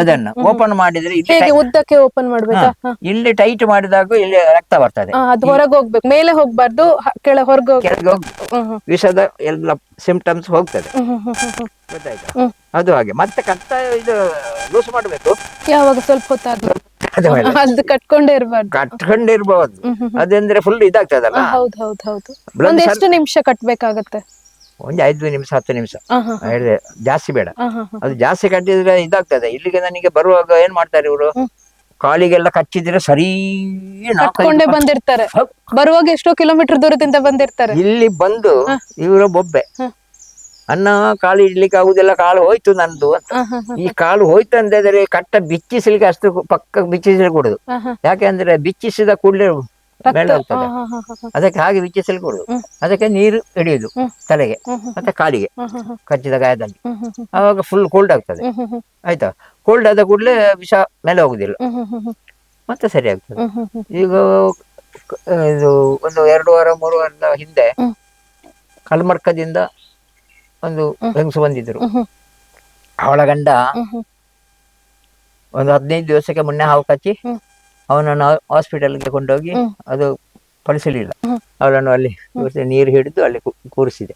ಅದನ್ನು. ಓಪನ್ ಮಾಡಿದ್ರೆ ಇಲ್ಲಿ ಉದ್ದಕ್ಕೆ ಓಪನ್ ಮಾಡ್ಬೇಕಾ? ಇಲ್ಲಿ ಟೈಟ್ ಮಾಡಿದಾಗ ಇಲ್ಲಿ ರಕ್ತ ಬರ್ತದೆ. ಅದು ಹೊರಗೆ ಹೋಗ್ಬೇಕು. ಮೇಲೆ ಹೋಗ್ಬಾರ್ದು ಕೆಳ ಹೊರಗೆ ವಿಷದ ಎಲ್ಲ ಸಿಂಪ್ಟಮ್ಸ್ ಹೋಗ್ತದೆ. ಗೊತ್ತಾಯ್ತಾ? ಅದು ಹಾಗೆ. ಮತ್ತೆ ಕಟ್ಟ ಇದು ಲೂಸ್ ಮಾಡಬೇಕು. ಯಾವಾಗ ಸ್ವಲ್ಪ ಹೊತ್ತಾದ್ಮೇಲೆ. ಅದ ಮೇಲೆ ಅದು ಕಟ್ಕೊಂಡೇ ಇರ್ಬಾರ್ದು. ಹ್ಮ್. ಅದಂದ್ರೆ ಫುಲ್ ಇದಾಗ್ತದಲ್ಲ? ಹೌದು ಹೌದು ಹೌದ್. ಒಂದ್ ಎಷ್ಟು ನಿಮಿಷ ಕಟ್ಬೇಕಾಗತ್ತೆ? ಒಂದು ಐದು ನಿಮಿಷ ಹತ್ತು ನಿಮಿಷ. ಆ, ಹಾ, ಹಾ. ಹೇಳಿದ್ರೆ ಜಾಸ್ತಿ ಬೇಡ. ಅದು ಜಾಸ್ತಿ ಕಟ್ಟಿದ್ರೆ ಇದಾಗ್ತದೆ. ಇಲ್ಲಿಗೆ ನನಗೆ ಬರುವಾಗ ಏನ್ ಮಾಡ್ತಾರೆ ಇವರು. ಕಾಲಿಗೆಲ್ಲ ಕಚ್ಚಿದ್ರೆ ಸರಿ ಕಟ್ಕೊಂಡೇ ಬಂದಿರ್ತಾರೆ. ಬರುವಾಗ ಎಷ್ಟೋ ಕಿಲೋಮೀಟರ್ ದೂರದಿಂದ ಬಂದಿರ್ತಾರೆ. ಇಲ್ಲಿ ಬಂದು ಇವರು ಬೊಬ್ಬೆ. ಅನ್ನ ಕಾಲು ಇಡ್ಲಿಕ್ಕೆ ಆಗುದಿಲ್ಲ ಕಾಲು ಹೋಯ್ತು ನಂದು ಅಂತ ಈ ಕಾಲು ಹೋಯ್ತು ಅಂದ್ರೆ ಕಟ್ಟ ಬಿಚ್ಚಿಸ್ಲಿಕ್ಕೆ ಅಷ್ಟು ಪಕ್ಕ ಬಿಚ್ಚಿಸಲಿಕ್ಕೆ ಕೊಡುದು. ಯಾಕೆಂದ್ರೆ ಬಿಚ್ಚಿಸಿದ ಕೂಡಲೇ ಹೋಗ್ತದೆ. ಅದಕ್ಕೆ ಹಾಗೆ ಬಿಚ್ಚಿಸಲಿ ಕೊಡುದು ಅದಕ್ಕೆ ನೀರು ಹಿಡಿಯುದು ತಲೆಗೆ ಮತ್ತೆ ಕಾಲಿಗೆ ಕಚ್ಚಿದ ಗಾಯದಲ್ಲಿ ಆವಾಗ ಫುಲ್ ಕೋಲ್ಡ್ ಆಗ್ತದೆ ಆಯ್ತಾ ಕೋಲ್ಡ್ ಆದ ಕೂಡಲೇ ವಿಷ ಮೇಲೆ ಹೋಗುದಿಲ್ಲ ಮತ್ತೆ ಸರಿ ಆಗ್ತದೆ. ಈಗ ಇದು ಒಂದು ಎರಡು ವಾರ ಮೂರು ವಾರದ ಹಿಂದೆ. ಕಲ್ಮರ್ಕದಿಂದ ಒಂದು. ಹೆಂಗಸು ಬಂದಿದ್ರು. ಅವಳ ಗಂಡ. ಒಂದು ಹದಿನೈದು ದಿವಸಕ್ಕೆ ಮೊನ್ನೆ ಹಾವು ಕಚ್ಚಿ ಅವನನ್ನು ಹಾಸ್ಪಿಟಲ್ಗೆ ಕೊಂಡೋಗಿ ಅದು ಫಲಿಸಲಿಲ್ಲ. ಅವಳನ್ನು ಅಲ್ಲಿ ಕೂರಿಸಿ ನೀರು ಹಿಡಿದು ಅಲ್ಲಿ ಕೂರಿಸಿದೆ.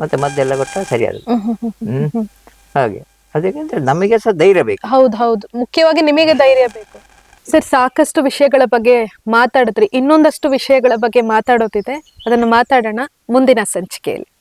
ಮತ್ತೆ ಮದ್ದೆಲ್ಲ ಕೊಟ್ಟ ಸರಿಯಾದ ಹ್ಮ್. ಹಾಗೆ. ಅದಕ್ಕೆ ನಮಗೆ ಸಹ ಧೈರ್ಯ ಬೇಕು. ಹೌದು ಹೌದು. ಮುಖ್ಯವಾಗಿ ನಿಮಗೆ ಧೈರ್ಯ ಬೇಕು. ಸರ್ ಸಾಕಷ್ಟು ವಿಷಯಗಳ ಬಗ್ಗೆ ಮಾತಾಡಿದ್ರಿ. ಇನ್ನೊಂದಷ್ಟು ವಿಷಯಗಳ ಬಗ್ಗೆ ಮಾತಾಡೋದಿದೆ. ಅದನ್ನು ಮಾತಾಡೋಣ ಮುಂದಿನ ಸಂಚಿಕೆಯಲ್ಲಿ.